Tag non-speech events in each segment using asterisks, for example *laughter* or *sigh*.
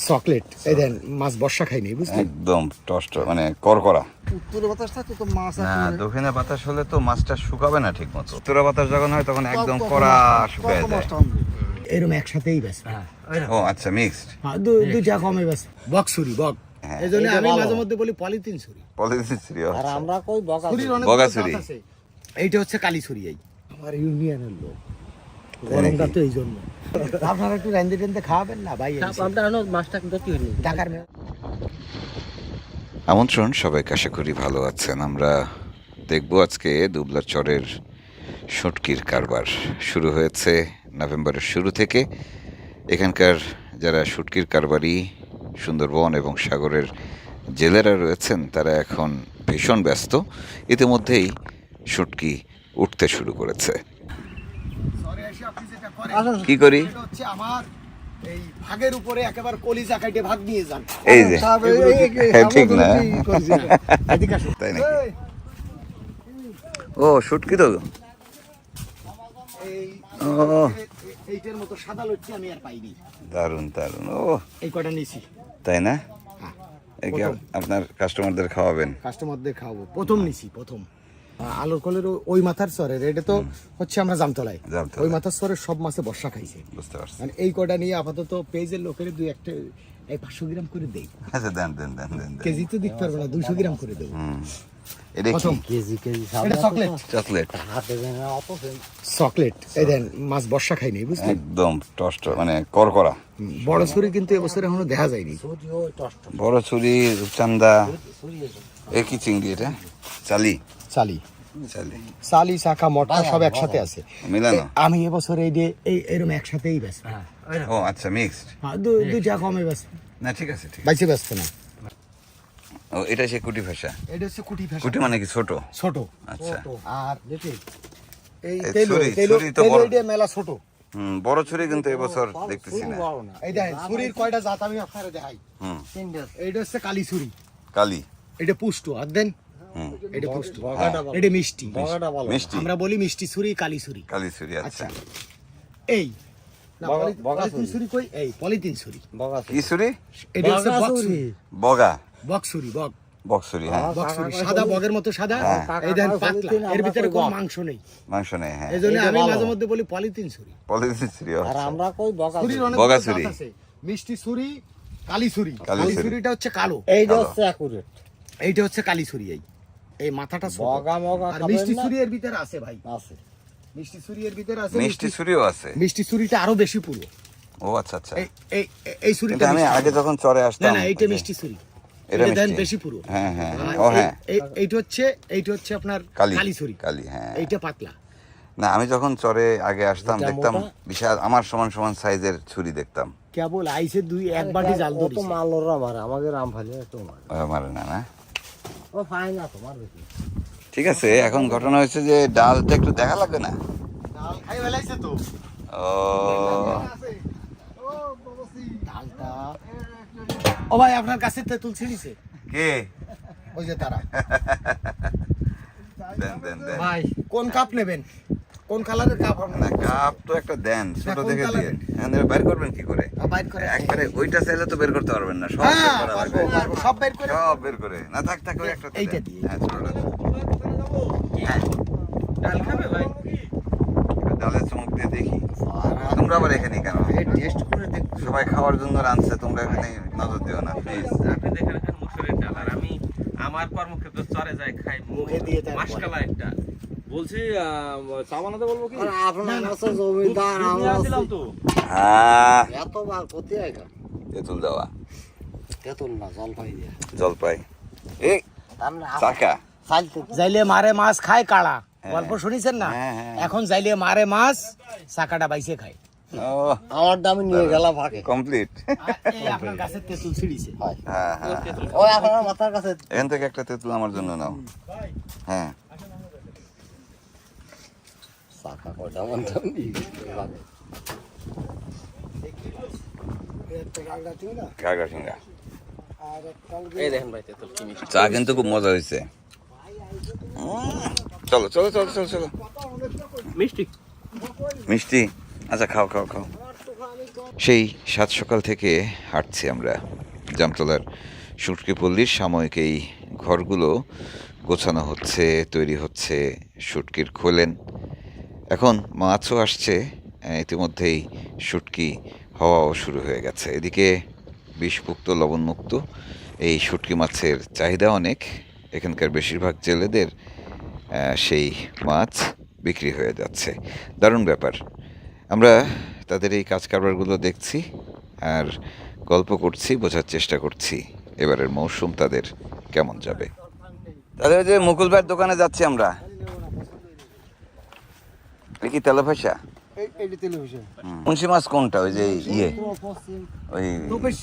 Chocolate এই দেন মাছ বর্ষা খাইনি বুঝলি? একদম টস্ট মানে করকরা উত্তরে বাতাস থাকতো তো মাছ না দক্ষিণে বাতাস হলে তো মাছটা শুকাবে না ঠিক মতো উত্তরে বাতাস যখন হয় তখন একদম কড়া শুকায় যায়। এরকম একসাথেই ব্যাস ও আচ্ছা মিক্সড হ্যাঁ, দু- দুইটা কমে ব্যাস বক ছুরি বক। হ্যাঁ। এই জন্য এইটা আমি মাঝে মধ্যে বলি পলিথিন ছুরি। পলিথিন সিরি আর আমরা কই বকা বগা জাত ছুরি। এইটা হচ্ছে কালী ছুরি এই। আমার ইউনিয়নের লোক। গরমটা তো এই জন্য। আপনারা একটু রেন্দে টেন্দে খাওয়াবেন না ভাই? মাছটা মেয়ে। আমন্ত্রণ সবাইকে আশা করি ভালো আছেন। আমরা দেখব আজকে দুবলার চরের শুটকির কারবার। শুরু হয়েছে নভেম্বরের শুরু থেকে। এখানকার যারা শুটকির কারবারি সুন্দরবন এবং সাগরের জেলেরা রয়েছেন তারা এখন ভীষণ ব্যস্ত। ইতিমধ্যেই শুটকি উঠতে শুরু করেছে সরে এসে আপনি যেটা করেন কি করি? হচ্ছে আমার এই ভাগের উপরে একেবারে কলিজা কাটে ভাগ নিয়ে যান। এই যে। এই- হ্যাঁ, ঠিক না। তাই নাকি? ও শুটকি তো এই ও। এ- এইটার মতো সাদা লচ্ছি আমি আর পাইনি। দারুণ দারুণ। ও। এই কটা নিছি তাই না? হ্যাঁ। আপনার কাস্টমারদের খাওয়াবেন। কাস্টমারদের খাওয়াবো। প্রথম নিছি প্রথম। আলোর কলের ওই মাথার সরের এটা তো হচ্ছে আমরা জামতলায়। ওই মাথার সব মাছে বর্ষা খাইছে। বুঝতে পারছি। মানে এই কটা নিয়ে আপাতত পেজের লোকের দুই একটা এই পাঁচশো গ্রাম করে দেই। আচ্ছা দেন দেন দেন দেন। কেজি তো দিতে পারব না দুইশো গ্রাম করে দেবো এটা কি? কেজি কেজি এটা চকলেট। চকলেট। দেন চকলেট। এই দেন মাছ বর্ষা খাইনি বুঝলি একদম টস্ট মানে করকরা। বড় ছুরি কিন্তু এবছর এখনও দেখা যায়নি। বড় ছুরি রূপচান্দা এ কি চিংড়ি এটা? চালি। চালি। চালি। চাকা মটকা সব একসাথে আছে। মিলানো? আমি এবছর এই যে এই এরকম একসাথেই ব্যস্ত। ও আচ্ছা মিক্সড হ্যাঁ, কমে ব্যস্ত। না ঠিক আছে ঠিক। বাইসে ব্যস্ত না। ও এটা সে কুটি ভাষা। এটা হচ্ছে কুটি ভাষা। কুটি মানে কি ছোট? ছোট। আচ্ছা। আর দেখি এই এই তেলো তেলো তো বড়। এটা মেলা ছোট। হুম বড় ছুরি কিন্তু এবছর দেখতেছি না। এই দেখেন ছুরির কয়টা জাত আমি আপনারা দেখাই। হুম। এইটা হচ্ছে কালী ছুরি। কালি। এটা পুষ্ট আর দেন এটা পুষ্ট। হ্যাঁ। এটা মিষ্টি। মিষ্টি। আমরা বলি মিষ্টি ছুরি কালী ছুরি। কালি ছুরি আচ্ছা। এই ছুরি। ছুরি ছুরি। ছুরি। ছুরি? হ্যাঁ। ছুরি সাদা বগের মতো সাদা। এই দেখেন পাতলা। এর ভিতরে কোনো মাংস নেই। মাংস নেই হ্যাঁ। এই জন্য আমি মাঝে মধ্যে বলি পলিথিন ছুরি। পলিথিন ছুরি আর আমরা কই বগা ছুরি। মিষ্টি ছুরি কালী ছুরি। কালী কালী ছুরিটা হচ্ছে কালো। এই যে হচ্ছে অ্যাকুরেট এইটা হচ্ছে কালী ছুরি এই। মাথাটা বগা মগা আর মিষ্টি না? ছুরি এর ভিতরে আছে ভাই। আছে। মিষ্টি ছুরি এর ভিতরে আছে মিষ্টি ছুরিও আছে। মিষ্টি ছুরিটা আরও বেশি পুরো। ও আচ্ছা আচ্ছা। এই এই ছুরিটা আমি আগে যখন চরে আসতাম না এইটা মিষ্টি ছুরি। এটা দেন বেশি পুরো। হ্যাঁ হ্যাঁ হ্যাঁ। ও হ্যাঁ। এই- এইটা হচ্ছে এইটা হচ্ছে আপনার কালী। ছুরি। কালি হ্যাঁ। এইটা পাতলা। না আমি যখন চরে আগে আসতাম দেখতাম বিশাল আমার সমান সমান সাইজের ছুরি দেখতাম। কেবল আইসে দুই এক বাটি জাল তো মালরা মারে আমাকে রাম ফালি তো মারে মারে না না? ঠিক আছে এখন ঘটনা হয়েছে যে ডালটা একটু দেখা লাগবে না? ও। ডালটা। ও ভাই আপনার কাছে তেঁতুল ছিড়িছে? কে? ওই যে তারা। দেন দেন দেন। ভাই কোন কাপ নেবেন? কোন কালারের কাপ না আপনার কাপ তো একটা দেন ছোট দেখে দিয়ে? হ্যাঁ বের করবেন কি করে? বাইর করে। একবারে ওইটা চাইলে তো বের করতে পারবেন না সব বের হ্যাঁ করা লাগবে। সব বের করে। সব বের করে। না থাক থাক ওই একটা এইটা দিয়ে। হ্যাঁ ছোটটা দেন। ডাল খাবে ভাই? ডালের চমক দিয়ে দেখি। তোমরা আবার এখানে কেন? টেস্ট করে দেখ সবাই খাওয়ার জন্য রাঁধছে তোমরা এখানে নজর দিও না প্লিজ আপনি দেখে রাখেন মুসুরের ডাল আর আমি আমার কর্মক্ষেত্র চরে যাই খাই মুখে দিয়ে। মাসকালা একটা বলছি চা বানাতে বলব কি? আপনার কাছে জমিদার আসছিলাম তো হ্যাঁ এত বার ক্ষতি হয়। কেন তেঁতুল দেওয়া। তেতুল না জল পাই দিয়া। জলপাই। মানে চাকা। যাইলে মারে মাছ খায় কাড়া। হ্যাঁ। গল্প শুনিছেন না? হ্যাঁ, হ্যাঁ। এখন যাইলে মারে মাছ চাকাটা বাইসে খায়। ও। আমার দামে নিয়ে গেলাম ফাঁকে কমপ্লিট আপনার কাছে তেঁতুল ছিড়িছে। হ্যাঁ। হ্যাঁ হ্যাঁ। ওই আপনার মাথার কাছে এখান থেকে একটা তেঁতুল আমার জন্য নাও। হ্যাঁ চাকা কয়টা মন দাম নিয়ে গেলাম গাগা সিঙ্গা এই দেখেন ভাই তেতুল কি মিষ্টি। চা কিন্তু খুব মজা হয়েছে। চলো চলো চলো চলো চলো। মিষ্টি। মিষ্টি? আচ্ছা খাও খাও খাও। সেই সাত সকাল থেকে হাঁটছি আমরা জামতলার সুটকি পল্লীর সাময়িক এই ঘরগুলো গোছানো হচ্ছে তৈরি হচ্ছে সুটকির খোলেন। এখন মাছও আসছে ইতিমধ্যেই শুটকি হওয়াও শুরু হয়ে গেছে। এদিকে বিষমুক্ত, লবণমুক্ত, এই শুটকি মাছের চাহিদা অনেক। এখানকার বেশিরভাগ জেলেদের সেই মাছ বিক্রি হয়ে যাচ্ছে। দারুণ ব্যাপার। আমরা তাদের এই কাজ কারবারগুলো দেখছি আর গল্প করছি, বোঝার চেষ্টা করছি। এবারের মৌসুম তাদের কেমন যাবে? তাদের যে মুকুল ভাইয়ের দোকানে যাচ্ছি আমরা। এ কি এই- মুন্সি মাছ কোনটা? ওই যে ইয়ে। ওই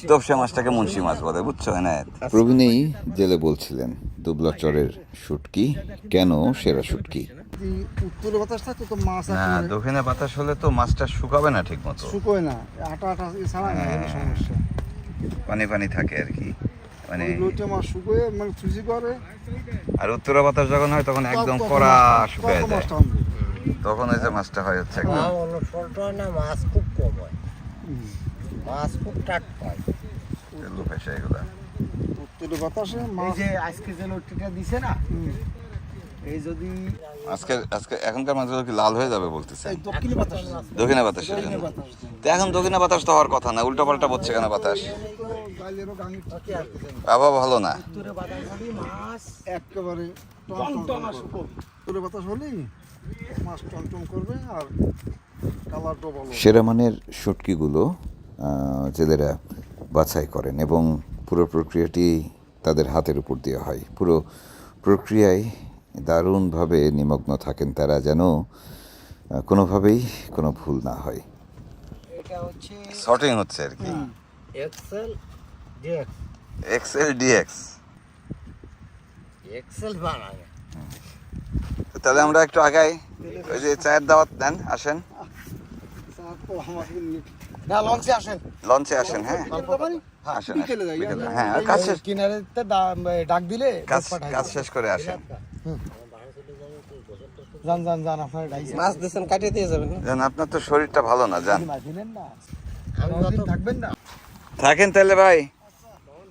তোপসা মাছটাকে মুন্সি মাছ বলে বুঝছ? না প্রবীণই জেলে বলছিলেন দুবলা চরের শুটকি কেন সেরা শুটকি? উত্তরে বাতাস থাকতো তো মাছ না একেবারে দক্ষিণে বাতাস হলে তো মাছটা শুকাবে না ঠিক মতো শুকোয় না আটা আটা ছাড়া হ্যাঁ। এটা সমস্যা। পানি পানি থাকে আর কি মানে মাছ শুকোয় মানে করে। আর উত্তরা বাতাস যখন হয় তখন একদম কড়া শুকায় যায়। তখন ওই যে মাছটা হয় হচ্ছে একদম। হয় না মাছ খুব কম হয়। মাছ খুব টাট পায় তেলু ফেসে এগুলা। উত্তরে বাতাসে এই যে আজকে যে লোটটিটা দিছে না এই যদি আজকে আজকে এখনকার মাছগুলো কি লাল হয়ে যাবে বলতেছে? এই দক্ষিণে বাতাস। দক্ষিণে বাতাসের জন্য তো এখন দক্ষিণে বাতাস তো হওয়ার কথা না উল্টো পাল্টা বলছে কেন বাতাস? বাবা ভালো না। উত্তরে বাতাস হলেই মাছ টনটন করবে আর কালারটা ভালো সেরা মানের শুটকিগুলো জেলেরা বাছাই করেন এবং পুরো প্রক্রিয়াটি তাদের হাতের উপর দিয়ে হয়। পুরো প্রক্রিয়ায় দারুণভাবে নিমগ্ন থাকেন তারা যেন কোনোভাবেই কোনো ভুল না হয়। এটা হচ্ছে শর্টিং হচ্ছে আর কি। Excel DX XL DX excel বানায়। তাহলে আমরা একটু আগাই। ওই যে চায়ের দাওয়াত দেন আসেন। না লঞ্চে আসেন। লঞ্চে আসেন হ্যাঁ। আসেন আমরা- হ্যাঁ কাজ শেষ। কিনারে ডাক দিলে কাজ। শেষ করে আসেন। যান যান যান আপনার মাছ কাটিয়ে দিয়ে যাবেন আপনার তো শরীরটা ভালো না জান। মাছ দিলেন না। আমি কতদিন যত থাকবেন না। থাকেন তাহলে ভাই।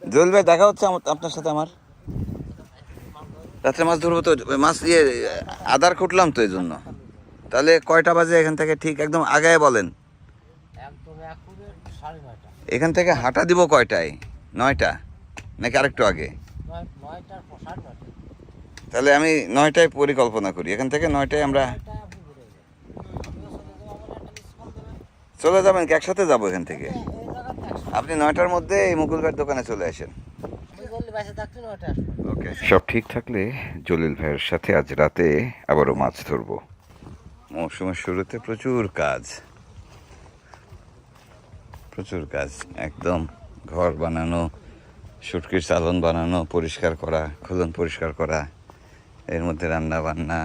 জুয়েল ভাই দেখা হচ্ছে আমার- আপনার সাথে আমার। রাত্রে মাছ ধরবো তো মাছ ইয়ে আদার কুটলাম তো এই জন্য তাহলে কয়টা বাজে এখান থেকে? ঠিক একদম আগায় বলেন। এখান থেকে হাঁটা দিব কয়টায়? নয়টা? নাকি আরেকটু আগে? তাহলে আমি নয়টায় পরিকল্পনা করি। এখান থেকে নয়টায় আমরা চলে যাবেন কি? একসাথে যাব এখান থেকে? একশো আপনি নয়টার মধ্যে এই মুকুল ভাইয়ের দোকানে চলে আসেন আমি বললি বাসে থাকতে নয়টা আসব ওকে সব ঠিক থাকলে জলিল ভাইয়ের সাথে আজ রাতে আবারও মাছ ধরবো। মৌসুমের শুরুতে প্রচুর কাজ। প্রচুর কাজ। একদম ঘর বানানো সুটকির চালন বানানো পরিষ্কার করা খোলন পরিষ্কার করা এর মধ্যে রান্না বান্না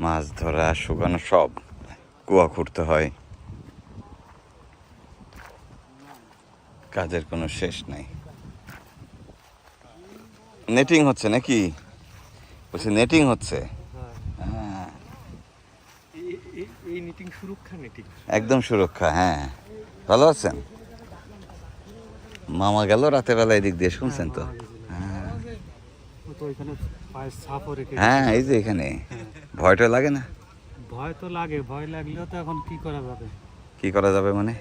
মাছ ধরা শুকানো সব কুয়া খুঁড়তে হয়। কাজের কোনো শেষ নাই। নেটিং হচ্ছে নাকি? বলছি নেটিং হচ্ছে। হ্যাঁ। একদম সুরক্ষা হ্যাঁ। ভালো আছেন? মামা গেল রাতের বেলা এদিক দিয়ে শুনছেন তো? হ্যাঁ। হ্যাঁ এই যে এখানে। ভয়টা লাগে না? ভয় তো লাগে ভয় লাগলেও তো এখন কি করা যাবে? কি করা যাবে মানে?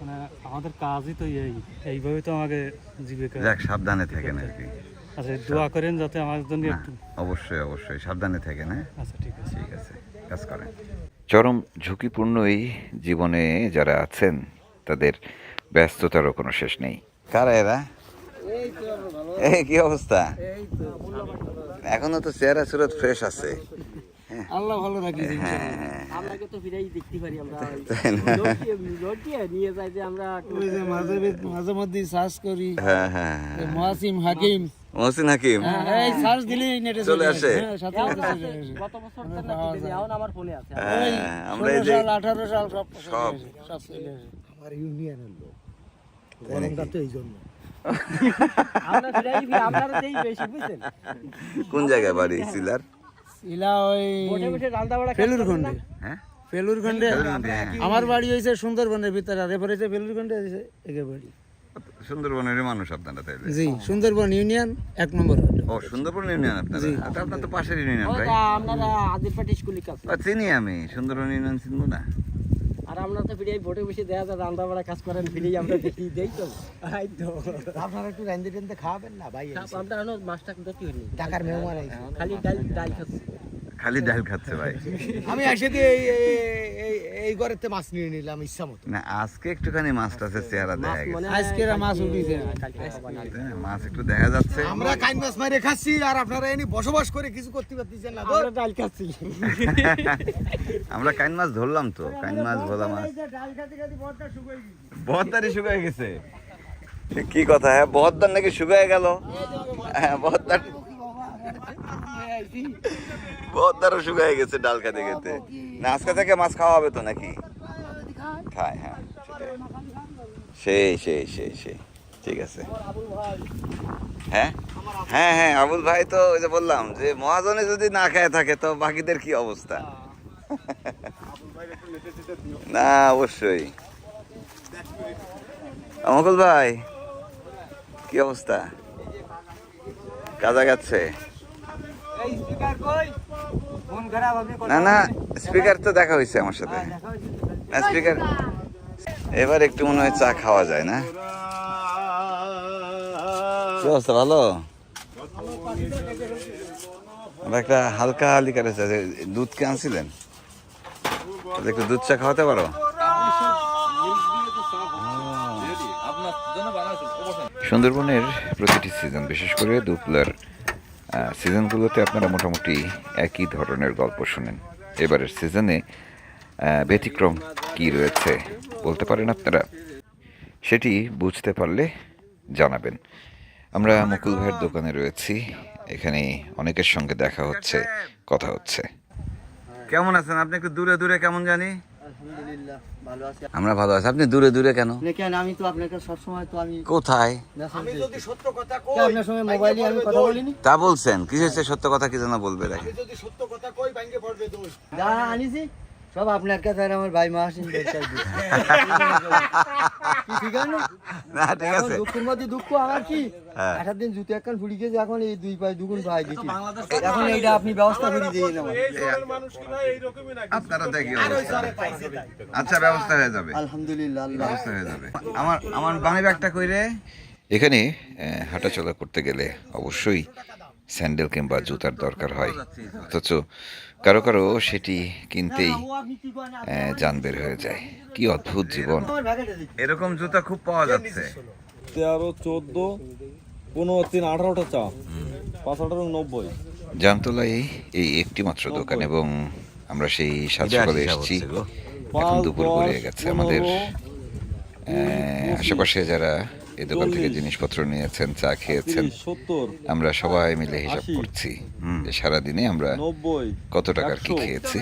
মানে আমাদের কাজই তো এই এইভাবে তো আমাকে জীবিকা যাক সাবধানে থাকেন আর কি। আচ্ছা দোয়া করেন যাতে আমার জন্য একটু অবশ্যই অবশ্যই সাবধানে থাকেন হ্যাঁ? আচ্ছা ঠিক আছে। ঠিক আছে কাজ করেন। চরম ঝুঁকিপূর্ণ এই জীবনে যারা আছেন তাদের ব্যস্ততারও কোনো শেষ নেই। কারা এরা? এই কি অবস্থা? এখনও তো চেহারা সুরত ফ্রেশ আছে। আল্লাহ ভালো রাখি হ্যাঁ হ্যাঁ আপনাকে তো ফিরাই দেখতে পারি আমরা। তাই না? লটিয়ে নিয়ে যাই যে আমরা ওই যে মাঝে মাঝে মধ্যে সার্চ করি। হ্যাঁ হ্যাঁ হ্যাঁ। মহাসিম হাকিম। মহসিন হাকিম। চলে আসে। আমার এই যে সব ইউনিয়নের লোক। গরমটা তো এই জন্য। কোন জায়গায় বাড়ি? সিলার ওই ফেলুর খন্ডে। হ্যাঁ? হ্যাঁ। আমার বাড়ি হয়েছে সুন্দরবনের ভিতরে আর এবারে যে পেলুরখণ্ডে হয়েছে একে বাড়ি সুন্দরবনের মানুষ আপনারা তাইলে? জি সুন্দরবন ইউনিয়ন এক নম্বর ও সুন্দরবন ইউনিয়ন আপনারা? আচ্ছা, আপনার তো পাশের ইউনিয়ন ভাই আপনারা আদিরপাটি স্কুলে কাছে চিনি আমি সুন্দরবন ইউনিয়ন চিনবো না? আর আমরা তো ফিরে ভোটে বসে দেয়া যায় রান্না বাড়া কাজ করেন ফিরেই আমরা দেখি দেই তো। আপনারা একটু রান্ধে টান্ধে খাওয়াবেন না ভাই? আমরা মাছটা মেহমান খালি ডাল ডাল খাচ্ছি। খালি ডাল খাচ্ছে ভাই। আমি দিয়ে এই- এই- ঘরেতে মাছ নিয়ে নিলাম ইচ্ছা মতো। না আজকে একটুখানি মাছ টাছের চেহারা দেখা গেছে। মানে আজকের মাছ উঠিছে। হ্যাঁ, মাছ একটু দেখা যাচ্ছে। আমরা কাইন মাছ মারে খাচ্ছি আর আপনারা এনে বসবাস করে কিছু করতে পারতেছেন না আমরা ডাল খাচ্ছি। *laughs* আমরা কাইন মাছ ধরলাম তো কাইন মাছ ভোলা মাছ। বহদ্দারি শুকায় গেছে। কি কথা হ্যাঁ বহদ্দার নাকি শুকায় গেল? হ্যাঁ বহদ্দার বহদ্দারও শুকায় গেছে ডাল খেতে খেতে। না আজকে থেকে মাছ খাওয়া হবে তো নাকি? খায় হ্যাঁ সেই সেই সেই সেই ঠিক আছে। হ্যাঁ? হ্যাঁ হ্যাঁ আবুল ভাই তো ওই যে বললাম যে মহাজনে যদি না খায় থাকে তো বাকিদের কি অবস্থা? না অবশ্যই। আমকুল ভাই কি অবস্থা? কাজা গেছে না না স্পিকার তো দেখা হয়েছে আমার সাথে। স্পিকার এবার একটু মনে হয় চা খাওয়া যায় না? কি অবস্থা ভালো? আমরা একটা হালকা লিকারে চা যে- দুধ কে আনছিলেন? তাহলে একটু দুধ চা খাওয়াতে পারো? সুন্দরবনের প্রতিটি সিজন বিশেষ করে দুপলার সিজনগুলোতে আপনারা মোটামুটি একই ধরনের গল্প শুনেন। এবারের সিজনে ব্যতিক্রম কি রয়েছে বলতে পারেন আপনারা? সেটি বুঝতে পারলে জানাবেন। আমরা মুকুল ভাইয়ের দোকানে রয়েছি। এখানে অনেকের সঙ্গে দেখা হচ্ছে, কথা হচ্ছে। কেমন আছেন? আপনি একটু দূরে দূরে কেমন জানি? আলহামদুলিল্লাহ ভালো আছি। আমরা ভালো আছি। আপনি দূরে দূরে কেন? কেন? আমি তো আপনাকে সবসময় তো আমি কোথায়? আমি যদি সত্য কথা কই আপনার সঙ্গে মোবাইলে আমি কথা বলিনি? তা বলছেন। কি হয়েছে সত্য কথা কি যেন বলবে দেখে যদি সত্য কথা কই ভাঙ্গে পড়বে দোষ? যা আনিছি সব আপনার কাছে আর আমার ভাই *laughs* দিই কি *laughs* ঠিক আছে না? না ঠিক এখন আছে। দুঃখের মধ্যে দুঃখ আমার কি? হ্যাঁ। একটা দিন জুতো একখান ফুড়ি গেছে এখন এই দুই পায়ে দুগুণ ভাই দিচ্ছি এখন এইটা আপনি ব্যবস্থা করে দিয়ে নেবেন আপনারা দেখি আচ্ছা ব্যবস্থা হয়ে যাবে। আলহামদুলিল্লাহ ব্যবস্থা হয়ে যাবে। আমার আমার বাণী ব্যাগটা কইরে এখানে আহ, হাঁটাচলা করতে গেলে অবশ্যই স্যান্ডেল কিংবা জুতার দরকার হয়। অথচ কারও কারও সেটি কিনতেই যান বের হয়ে যায়। কি অদ্ভুত জীবন। এরকম জুতা খুব পাওয়া যাচ্ছে। তেরো চোদ্দ পনেরো তিন আঠারোটা চা। পাঁচ আঠারো নব্বই। জামতলায় এই একটি মাত্র দোকান এবং আমরা সেই সাত সকালে এসেছি। এখন দুপুর গড়িয়ে গেছে আমাদের আশেপাশে যারা এই দোকান থেকে জিনিসপত্র নিয়েছেন চা খেয়েছেন। আমরা সবাই মিলে হিসাব। করছি যে সারাদিনে আমরা কত টাকার কি খেয়েছি।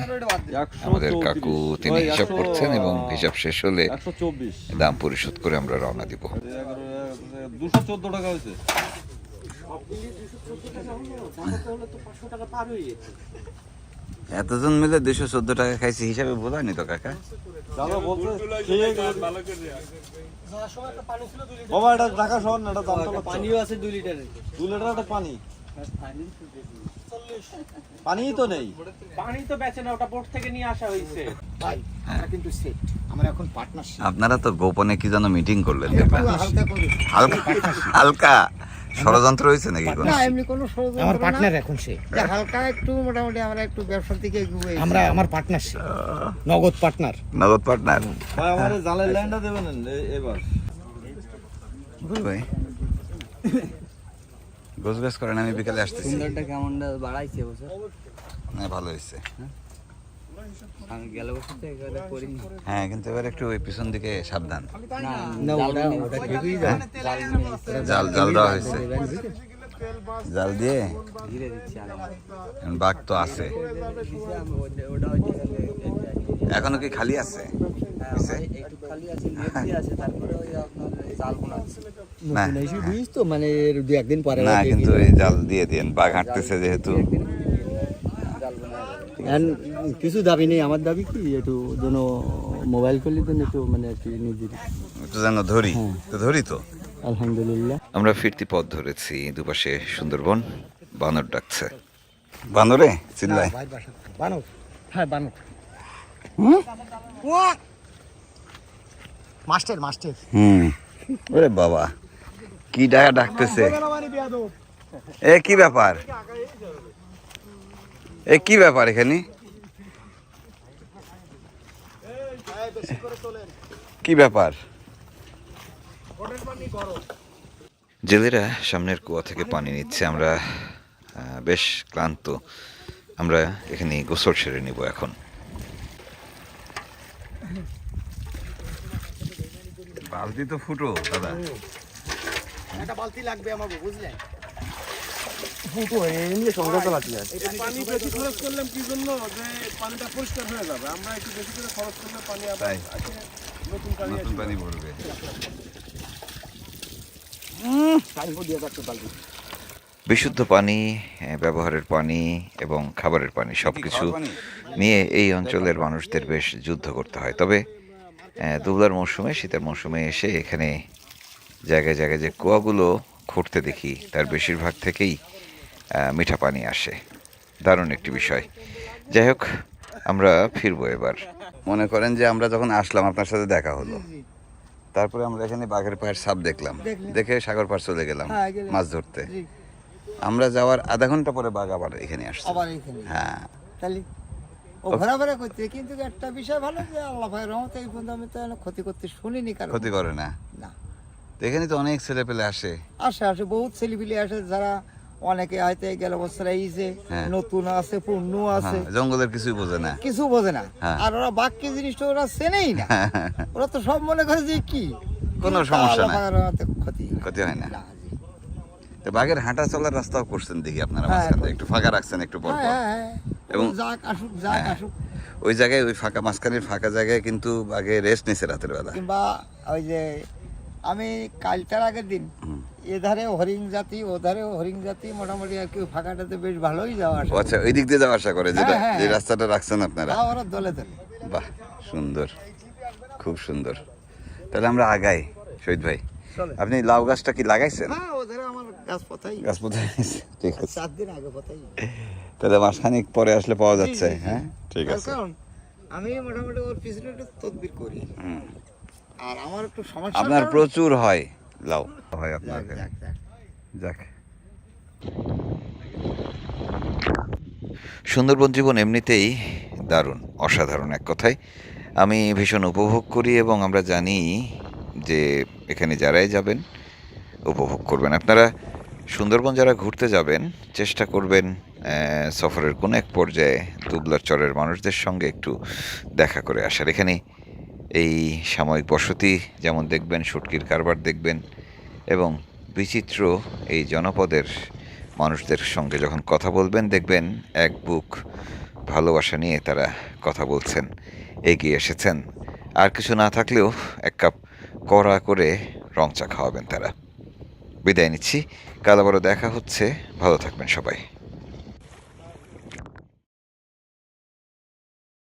আমাদের কাকু তিনি হিসাব করছেন এবং হিসাব শেষ হলে দাম পরিশোধ করে আমরা রওনা দিব। এগারো, দুশো চোদ্দ টাকা হয়েছে এতজন মিলে দুশো চোদ্দ টাকা খাইছি হিসাবে বোঝায়নি তো কাকা। দাদা বলছে বাবা এটা টাকা শোন না এটা পানিও আছে দুই লিটারের। দু লিটার একটা পানি। পানি তো নেই। পানি তো বেচে না ওটা বোট থেকে নিয়ে আসা হয়েছে। ভাই আমরা কিন্তু সেট আমরা এখন পার্টনারশিপ আপনারা তো গোপনে কি যেন মিটিং করলেন দেখলাম। হালকা করে। হালকা হালকা। ষড়যন্ত্র হয়েছে নাকি কোনো? না এমনি কোনো ষড়যন্ত্র আমার পার্টনার এখন সে। হালকা একটু মোটামুটি আমরা একটু ব্যবসার দিকে এগিয়ে আমরা আমার পার্টনারশিপ নগদ পার্টনার নগদ পার্টনার ভাই আমার জালের লাইনটা দেবেন এবার। ভাই। গোছ গাছ করেন আমি বিকালে আসতেছি। সুন্দরটা কেমন বাড়াইছে বছর? না ভালো হয়েছে। আমি গেল বছর তো একেবারে করিনি হ্যাঁ কিন্তু এবার একটু ওই পিছন দিকে সাবধান। না ওটা ওটা ঠিকই যায়। জাল জাল দেওয়া হয়েছে। জাল দিয়ে? বাঘ তো আছে। এখনও কি খালি আছে? বুঝছে? একটু খালি আছে নেট আছে তারপরে ওই আপনার না এসে বুঝিস তো মানে দু একদিন পরে না কিন্তু জাল দিয়ে দিন বাঘ হাঁটতেছে যেহেতু জাল বোনা ঠিক এখন কিছু দাবি নেই আমার দাবি কি? একটু যেন মোবাইল করলে তো একটু মানে আর কি নিজের একটু যেন ধরি। তো ধরি তো? আলহামদুলিল্লাহ। আমরা ফিরতি পথ ধরেছি দুপাশে সুন্দরবন বানর ডাকছে। বানরে? চিল্লায়। বানর। হ্যাঁ বানর। Master master. হুম। ওরে বাবা কি ডাকা ডাকতেছে? এ কি ব্যাপার? এ কি ব্যাপার এখানে? কি ব্যাপার? জেলেরা সামনের কুয়া থেকে পানি নিচ্ছে আমরা বেশ ক্লান্ত। আমরা এখানে গোসল সেরে নিব এখন। বালতি তো ফুটো দাদা। একটা বালতি লাগবে আমার বুঝলেন? ফুটো এমনি সংগ্রহ তো লাগছে। পানি বেশি খরচ করলাম কি জন্য? যে পানিটা পরিষ্কার হয়ে যাবে। আমরা একটু বেশি করে খরচ করলে পানি আবার নতুন পানি নতুন পানি ভরবে বিশুদ্ধ পানি ব্যবহারের পানি এবং খাবারের পানি সবকিছু নিয়ে এই অঞ্চলের মানুষদের বেশ যুদ্ধ করতে হয়। তবে দুবলার মৌসুমে শীতের মৌসুমে এসে এখানে জায়গায় জায়গায় যে কুয়াগুলো খুঁড়তে দেখি তার বেশিরভাগ থেকেই মিঠা পানি আসে। দারুণ একটি বিষয়। যাই হোক আমরা ফিরবো এবার। মনে করেন যে আমরা যখন আসলাম আপনার সাথে দেখা হলো। তারপরে আমরা এখানে বাঘের পায়ের সাপ দেখলাম। দেখে সাগর পার চলে গেলাম হ্যাঁ, মাছ ধরতে। আমরা যাওয়ার আধা ঘণ্টা পরে বাঘ আবার এখানে আসছে। হ্যাঁ। ঘোরাফেরা করতে কিন্তু একটা বিষয় ভালো যে আল্লাহ ভাই রহমতে এই পর্যন্ত আমি তো ক্ষতি করতে শুনিনি কারণ ক্ষতি করে না। না। তো এখানে তো অনেক ছেলে পেলে আসে। আসে আসে বহুত ছেলেপিলি আসে যারা অনেকে হয়তো গেল বছর আইছে হ্যাঁ। নতুন আছে পূর্ণ আছে। হ্যাঁ, জঙ্গলের কিছুই বোঝে না। কিছু বোঝে না। হ্যাঁ। আর ওরা বাক্য জিনিসটা ওরা চেনেই না। *laughs* ওরা তো সব মনে করে যে কি? কোনো সমস্যা রহমতে ক্ষতি ক্ষতি হয় না। না, তো বাঘের হাঁটা চলার রাস্তাও করছেন দেখি আপনারা মাঝখানে একটু ফাঁকা রাখছেন একটু পর এবং- যাক আসুক যাক। আসুক। ওই জায়গায় ওই ফাঁকা মাঝখানের ফাঁকা জায়গায় কিন্তু বাঘে রেস্ট নিছে রাতের বেলা। কিংবা ওই যে আমি কালটার আগের দিন। এধারে হরিং জাতি ওধারে হরিং জাতি মোটামুটি আর কি ফাঁকাটাতে বেশ ভালোই যাওয়া আসা আচ্ছা ওই দিক দিয়ে যাওয়া আসা করে যেটা হ্যাঁ, হ্যাঁ, যে হ্যাঁ। রাস্তাটা রাখছেন আপনারা? ওরা দলে দলে। বাহ সুন্দর খুব সুন্দর। তাহলে আমরা আগাই শহীদ ভাই। আপনি লাউ গাছটা কি লাগাইছেন? ঠিক আছে। তাহলে মাসখানিক পরে আসলে পাওয়া যাচ্ছে হ্যাঁ? ঠিক আছে। আমি মোটামুটি ওর পিছনে একটু তদবির করি। হুম। আর আমার একটু সমস্যা আপনার প্রচুর হয়। লাউ হয় আপনার। যাক সুন্দরবন জীবন এমনিতেই দারুণ অসাধারণ এক কথায়। আমি ভীষণ উপভোগ করি এবং আমরা জানি যে এখানে যারাই যাবেন উপভোগ করবেন। আপনারা সুন্দরবন যারা ঘুরতে যাবেন চেষ্টা করবেন সফরের কোনো এক পর্যায়ে দুবলার চরের মানুষদের সঙ্গে একটু দেখা করে আসার। এখানে এই সাময়িক বসতি, যেমন দেখবেন শুটকির কারবার দেখবেন, এবং বিচিত্র এই জনপদের মানুষদের সঙ্গে যখন কথা বলবেন, দেখবেন এক বুক ভালোবাসা নিয়ে তারা কথা বলছেন, এগিয়ে এসেছেন। আর কিছু না থাকলেও এক কাপ কড়া করে রং চা খাওয়াবেন তারা। বিদায় নিচ্ছি, কাল আবারও দেখা হচ্ছে, ভালো থাকবেন সবাই।